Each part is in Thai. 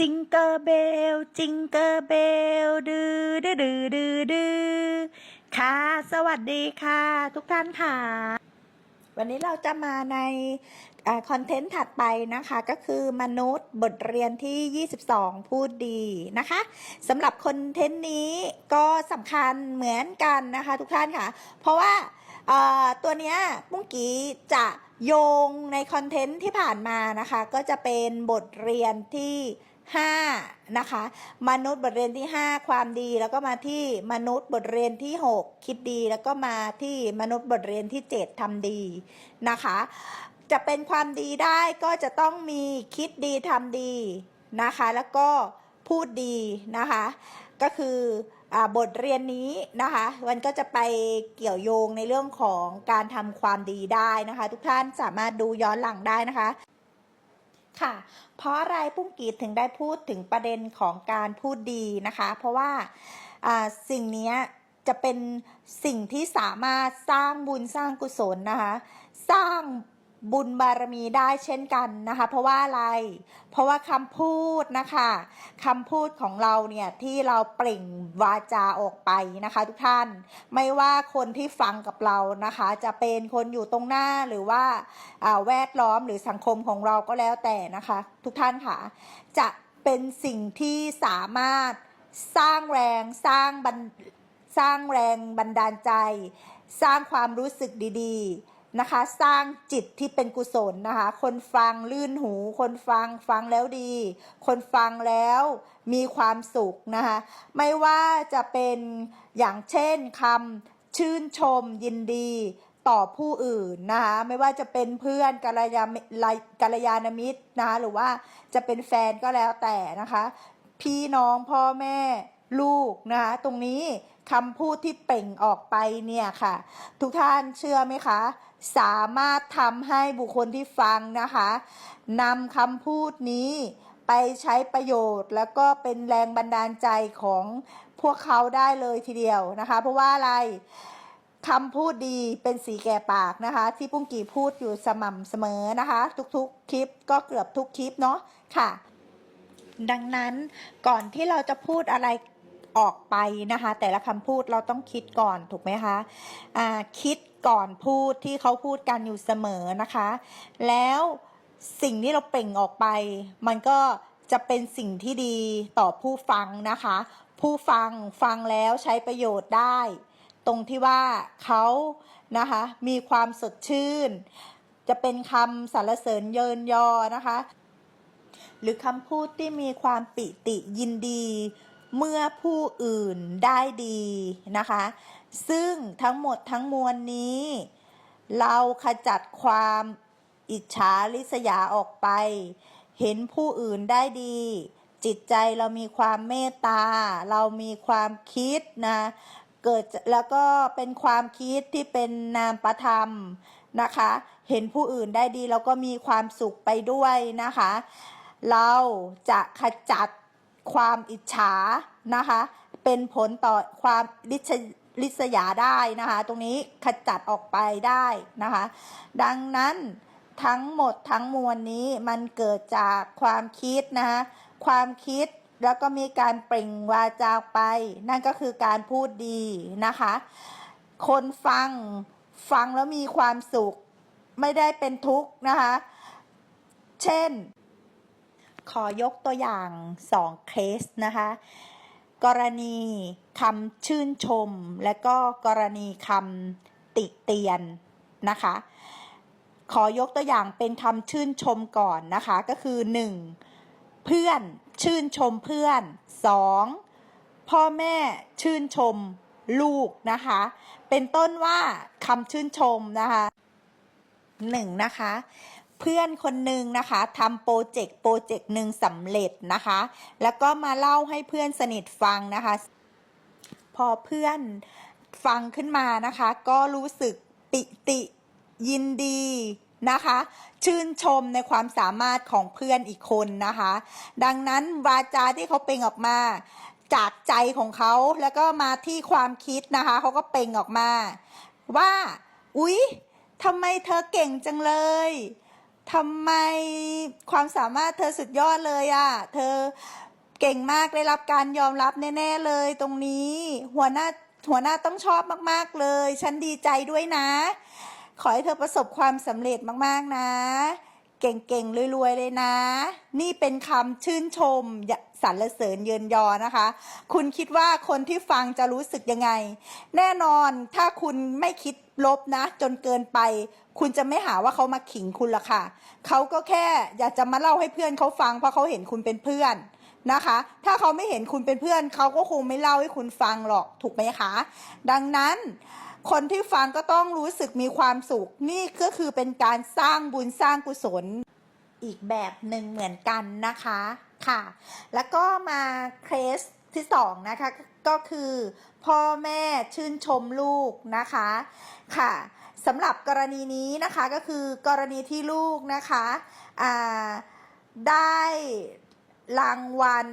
จิงเกอร์เบล จิงเกอร์เบล ดื้อดื้อดื้อดื้อดื้อค่ะ สวัสดีค่ะ ทุกท่านค่ะ วันนี้เราจะมาในคอนเทนต์ถัดไปนะคะ ก็คือมนุษย์บทเรียนที่ 22 พูดดีนะคะสำหรับคอนเทนต์นี้ก็สำคัญเหมือนกันนะคะ ทุกท่านค่ะ เพราะว่าตัวเนี้ยปุ้งกี้จะโยงในคอนเทนต์ที่ผ่านมานะคะ ก็จะเป็นบทเรียนที่ 5นะคะ มนุษย์บทเรียนที่ 5 ความดีแล้วก็มาที่มนุษย์บทเรียนที่ 6 คิดดีแล้วก็มาที่มนุษย์บทเรียนที่ 7ทำดีนะคะ จะเป็นความดีได้ก็จะต้องมีคิดดีทำดีนะคะ แล้วก็พูดดีนะคะ ก็คืออบทเรียนนี้นะคะ มันก็จะไปเกี่ยวโยงในเรื่องของการทำความดีได้นะคะ ทุกท่านสามารถดูย้อนหลังได้นะคะ ค่ะ เพราะอะไรปุ้งกีดถึงได้พูดถึงประเด็นของการพูดดีนะคะ เพราะว่าสิ่งนี้จะเป็นสิ่งที่สามารถสร้างบุญสร้างกุศลนะคะ สร้าง บุญบารมีได้เช่นกันนะคะ เพราะว่าอะไร เพราะว่าคำพูดนะคะคำพูดของเราเนี่ยที่เราเปล่งวาจาออกไปนะคะ ทุกท่าน ไม่ว่าคนที่ฟังกับเรานะคะ จะเป็นคนอยู่ตรงหน้าหรือว่าแวดล้อมหรือสังคมของเราก็แล้วแต่นะคะ ทุกท่านค่ะ จะเป็นสิ่งที่สามารถสร้างแรงสร้างบันสร้างแรงบันดาลใจ สร้างความรู้สึกดีๆ นะคะ สร้างจิตที่เป็นกุศลนะคะ คนฟังลื่นหู คนฟังฟังแล้วดี คนฟังแล้วมีความสุขนะคะ ไม่ว่าจะเป็นอย่างเช่นคำชื่นชมยินดีต่อผู้อื่นนะคะไม่ว่าจะเป็นเพื่อนกัลยากัลยาณมิตรนะคะหรือว่าจะเป็นแฟนก็แล้วแต่นะคะ พี่น้องพ่อแม่ ลูกนะคะตรงนี้คำพูดที่เป่งออกไปเนี่ยค่ะ ทุกท่านเชื่อไหมคะ สามารถทำให้บุคคลที่ฟังนะคะนำคำพูดนี้ไปใช้ประโยชน์ แล้วก็เป็นแรงบันดาลใจของพวกเขาได้เลยทีเดียวนะคะ เพราะว่าอะไรคำพูดดีเป็นสีแก่ปากนะคะ ที่ปุ้งกี่พูดอยู่สม่ำเสมอนะคะ ทุกๆคลิปก็เกือบทุกคลิปเนาะค่ะ ดังนั้นก่อนที่เราจะพูดอะไร ออกไปนะคะ แต่ละคำพูดเราต้องคิดก่อนถูกไหมคะอ่าคิดก่อนพูดที่เขาพูดกันอยู่เสมอนะคะ แล้วสิ่งที่เราเปล่งออกไป มันก็จะเป็นสิ่งที่ดีต่อผู้ฟังนะคะ ผู้ฟังฟังแล้วใช้ประโยชน์ได้ ตรงที่ว่าเขานะคะมีความสดชื่น จะเป็นคำสรรเสริญเยินยอนะคะ หรือคำพูดที่มีความปิติยินดี เมื่อผู้อื่นได้ดีนะคะ ซึ่งทั้งหมดทั้งมวลนี้ เราขจัดความอิจฉาริษยาออกไป เห็นผู้อื่นได้ดี จิตใจเรามีความเมตตา เรามีความคิดนะเกิดแล้วก็เป็นความคิดที่เป็นนามประธรรมนะคะ เห็นผู้อื่นได้ดีเราก็มีความสุขไปด้วยนะคะ เราจะขจัด ความอิจฉานะคะ เป็นผลต่อความริษริษยาได้นะคะ ตรงนี้ขจัดออกไปได้นะคะ ดังนั้นทั้งหมดทั้งมวลนี้มันเกิดจากความคิดนะคะความคิดแล้วก็มีการเปล่งวาจาไป นั่นก็คือการพูดดีนะคะ คนฟังฟังแล้วมีความสุข ไม่ได้เป็นทุกข์นะคะ เช่น ขอยกตัวอย่างสองเคสนะคะ กรณีคำชื่นชม และก็กรณีคำติเตียนนะคะ ขอยกตัวอย่างเป็นคำชื่นชมก่อนนะคะ ก็คือ 1. เพื่อนชื่นชมเพื่อน 2. พ่อแม่ชื่นชมลูกนะคะ เป็นต้นว่าคำชื่นชมนะคะหนึ่งนะคะ พื่อนคนหนึ่งนะคะทำโปรเจกต์โปรเจกต์หนึ่งสำเร็จนะคะ แล้วก็มาเล่าให้เพื่อนสนิทฟังนะคะ พอเพื่อนฟังขึ้นมานะคะ ก็รู้สึกปิติยินดีนะคะ ชื่นชมในความสามารถของเพื่อนอีกคนนะคะ ดังนั้นวาจาที่เขาเปล่งออกมาจากใจของเขาแล้วก็มาที่ความคิดนะคะเขาก็เป่งออกมา ว่า อุ๊ยทำไมเธอเก่งจังเลย ทำไมความสามารถเธอสุดยอดเลยอะ่ะ เธอเก่งมากได้รับการยอมรับแน่ๆเลยตรงนี้ หัวหน้าหัวหน้าต้องชอบมากๆเลย ฉันดีใจด้วยนะ ขอให้เธอประสบความสำเร็จมากๆนะ เก่งๆรวยๆเลยนะ นี่เป็นคำชื่นชมสรรเสริญเยินยอนะคะ คุณคิดว่าคนที่ฟังจะรู้สึกยังไง แน่นอนถ้าคุณไม่คิดลบนะ จนเกินไป คุณจะไม่หาว่าเขามาขิงคุณละค่ะ เขาก็แค่อยากจะมาเล่าให้เพื่อนเขาฟังเพราะเขาเห็นคุณเป็นเพื่อนนะคะ ถ้าเขาไม่เห็นคุณเป็นเพื่อน เขาก็คงไม่เล่าให้คุณฟังหรอกถูกไหมคะ ดังนั้นคนที่ฟังก็ต้องรู้สึกมีความสุข นี่ก็คือเป็นการสร้างบุญสร้างกุศลอีกแบบหนึ่งเหมือนกันนะคะค่ะ แล้วก็มาเคสที่สองนะคะก็คือพ่อแม่ชื่นชมลูกนะคะค่ะ สำหรับกรณีนี้นะคะก็คือกรณีที่ลูกนะคะได้รางวัล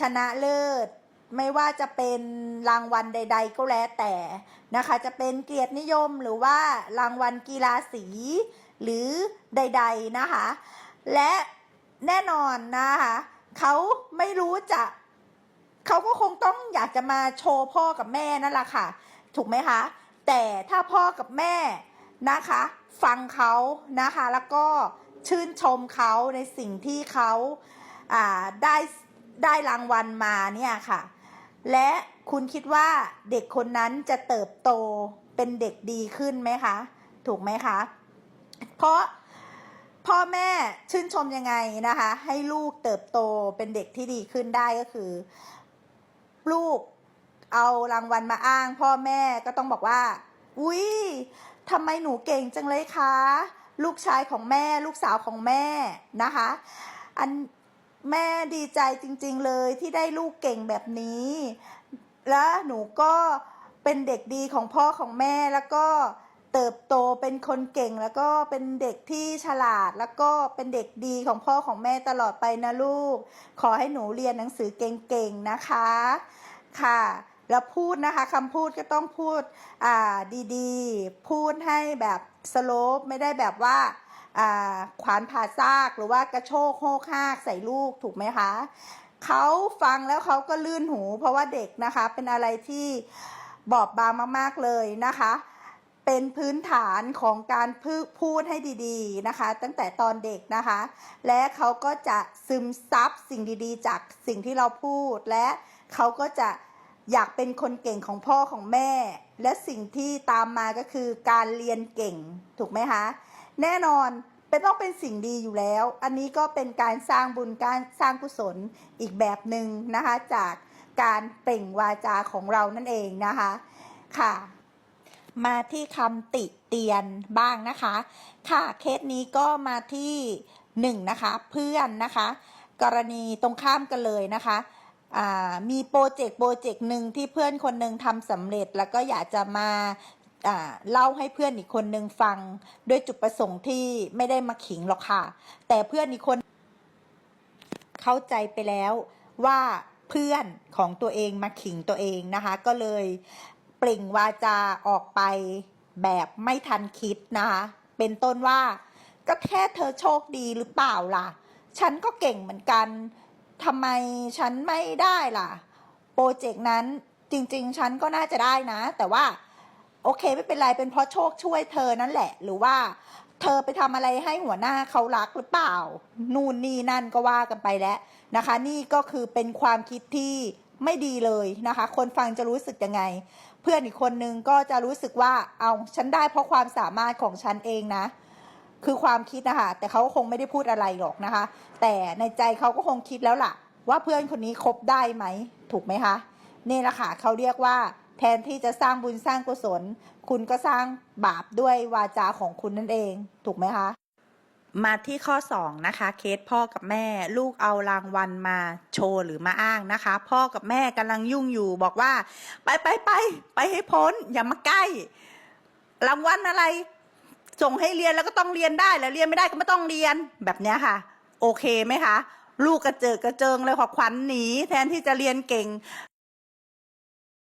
ชนะเลิศ ไม่ว่าจะเป็นรางวัลใด ๆ ก็แล้วแต่นะคะ จะเป็นเกียรตินิยมหรือว่ารางวัลกีฬาสี หรือใด ๆนะคะ และแน่นอนนะคะเขาไม่รู้จะเขาก็คงต้องอยากจะมาโชว์พ่อกับแม่นั่นแหละค่ะ ถูกไหมคะ แต่ถ้าพ่อกับแม่นะคะ ฟังเขานะคะ แล้วก็ชื่นชมเขาในสิ่งที่เขาได้ได้รางวัลมาเนี่ยค่ะ และคุณคิดว่าเด็กคนนั้นจะเติบโตเป็นเด็กดีขึ้นไหมคะ ถูกไหมคะ เพราะพ่อแม่ชื่นชมยังไงนะคะ ให้ลูกเติบโตเป็นเด็กที่ดีขึ้นได้ก็คือ ลูก เอารางวัลมาอ้างพ่อแม่ก็ต้องบอกว่า อุ้ยทำไมหนูเก่งจังเลยคะ ลูกชายของแม่ ลูกสาวของแม่นะคะ อันแม่ดีใจจริง ๆเลยที่ได้ลูกเก่งแบบนี้ แล้วหนูก็เป็นเด็กดีของพ่อของแม่แล้วก็เติบโตเป็นคนเก่งแล้วก็เป็นเด็กที่ฉลาดแล้วก็เป็นเด็กดีของพ่อของแม่ตลอดไปนะลูก ขอให้หนูเรียนหนังสือเก่งๆนะคะ ค่ะ แล้วพูดนะคะคำพูดก็ต้องพูดอ่าดีๆ พูดให้แบบสโลปไม่ได้แบบว่าอ่าขวานผ่าซากหรือว่ากระโชกโฮกฮากใส่ลูกถูกไหมคะเขาฟังแล้วเขาก็ลื่นหู เพราะว่าเด็กนะคะเป็นอะไรที่บอบบางมากๆเลยนะคะ เป็นพื้นฐานของการพูดให้ดีๆนะคะ ตั้งแต่ตอนเด็กนะคะ และเขาก็จะซึมซับสิ่งดีๆ จากสิ่งที่เราพูดและเขาก็จะ อยากเป็นคนเก่งของพ่อของแม่ และสิ่งที่ตามมาก็คือการเรียนเก่งถูกไหมคะ แน่นอนเป็นต้องเป็นสิ่งดีอยู่แล้ว อันนี้ก็เป็นการสร้างบุญการสร้างกุศลอีกแบบหนึ่งนะคะ จากการเปล่งวาจาของเรานั่นเองนะคะค่ะ มาที่คำติเตียนบ้างนะคะ ค่ะเคสนี้ก็มาที่หนึ่งนะคะ เพื่อนนะคะ กรณีตรงข้ามกันเลยนะคะ มีโปรเจกต์โปรเจกต์หนึ่งที่เพื่อนคนหนึ่งทำสำเร็จแล้วก็อยากจะมาอ่าเล่าให้เพื่อนอีกคนหนึ่งฟังด้วยจุดประสงค์ที่ไม่ได้มาขิงหรอกค่ะ แต่เพื่อนอีกคน เข้าใจไปแล้วว่าเพื่อนของตัวเองมาขิงตัวเองนะคะ ก็เลยเปล่งวาจาออกไปแบบไม่ทันคิดนะคะเป็นต้นว่าก็แค่เธอโชคดีหรือเปล่าล่ะ ฉันก็เก่งเหมือนกัน ทำไมฉันไม่ได้ล่ะ โปรเจกต์นั้นจริง ๆ ฉันก็น่าจะได้นะ แต่ว่า โอเคไม่เป็นไรเป็นเพราะโชคช่วยเธอนั่นแหละ หรือว่า เธอไปทำอะไรให้หัวหน้าเขารักหรือเปล่า นู่นนี่นั่นก็ว่ากันไปแล้วนะคะ นี่ก็คือเป็นความคิดที่ไม่ดีเลยนะคะ คนฟังจะรู้สึกยังไง เพื่อนอีกคนนึงก็จะรู้สึกว่าเอาฉันได้เพราะความสามารถของฉันเองนะ คือความคิดนะคะแต่เขาก็คงไม่ได้พูดอะไรหรอกนะคะ แต่ในใจเขาก็คงคิดแล้วล่ะ ว่าเพื่อนคนนี้คบได้ไหม ถูกไหมคะ นี่แหละค่ะเขาเรียกว่า แทนที่จะสร้างบุญสร้างกุศล คุณก็สร้างบาปด้วยวาจาของคุณนั่นเอง ถูกไหมคะมาที่ข้อ 2 นะคะ เคสพ่อกับแม่ ลูกเอารางวัลมาโชว์หรือมาอ้างนะคะ พ่อกับแม่กำลังยุ่งอยู่บอกว่า ไปไปไปไปให้พ้น อย่ามาใกล้ รางวัลอะไร ส่งให้เรียนแล้วก็ต้องเรียนได้แล้วเรียนไม่ได้ก็ไม่ต้องเรียนแบบเนี้ยค่ะ โอเคไหมคะ ลูกกระเจิดกระเจิงเลยขอขวัญหนีแทนที่จะเรียนเก่ง